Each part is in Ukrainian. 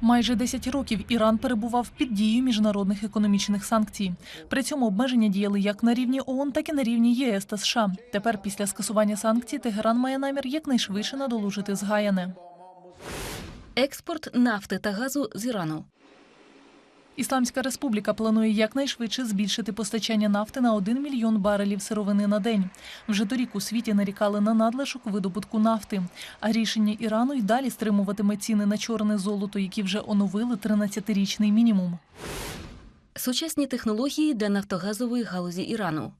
Майже 10 років Іран перебував під дією міжнародних економічних санкцій. При цьому обмеження діяли як на рівні ООН, так і на рівні ЄС та США. Тепер, після скасування санкцій, Тегеран має намір якнайшвидше надолужити згаяне. Експорт нафти та газу з Ірану. Ісламська республіка планує якнайшвидше збільшити постачання нафти на 1 мільйон барелів сировини на день. Вже торік у світі нарікали на надлишок видобутку нафти. А рішення Ірану й далі стримуватиме ціни на чорне золото, які вже оновили 13-річний мінімум. Сучасні технології для нафтогазової галузі Ірану.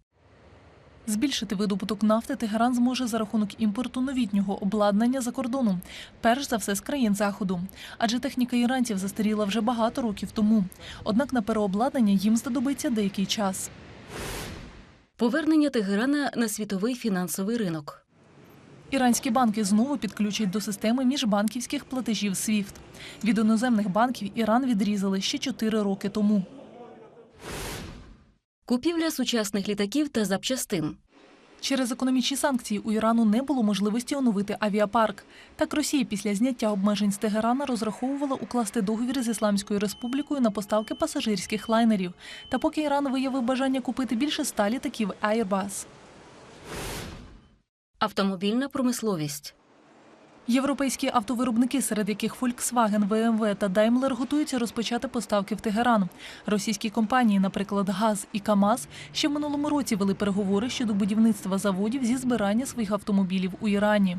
Збільшити видобуток нафти Тегеран зможе за рахунок імпорту новітнього обладнання за кордону, перш за все з країн заходу. Адже техніка іранців застаріла вже багато років тому. Однак на переобладнання їм знадобиться деякий час. Повернення Тегерана на світовий фінансовий ринок. Іранські банки знову підключать до системи міжбанківських платежів SWIFT. Від іноземних банків Іран відрізали ще 4 роки тому. Купівля сучасних літаків та запчастин. Через економічні санкції у Ірану не було можливості оновити авіапарк. Так Росія після зняття обмежень з Тегерана розраховувала укласти договір з Ісламською республікою на поставки пасажирських лайнерів. Та поки Іран виявив бажання купити більше ста літаків Airbus. Автомобільна промисловість. Європейські автовиробники, серед яких Volkswagen, BMW та Daimler, готуються розпочати поставки в Тегеран. Російські компанії, наприклад, ГАЗ і КАМАЗ, ще в минулому році вели переговори щодо будівництва заводів зі збирання своїх автомобілів у Ірані.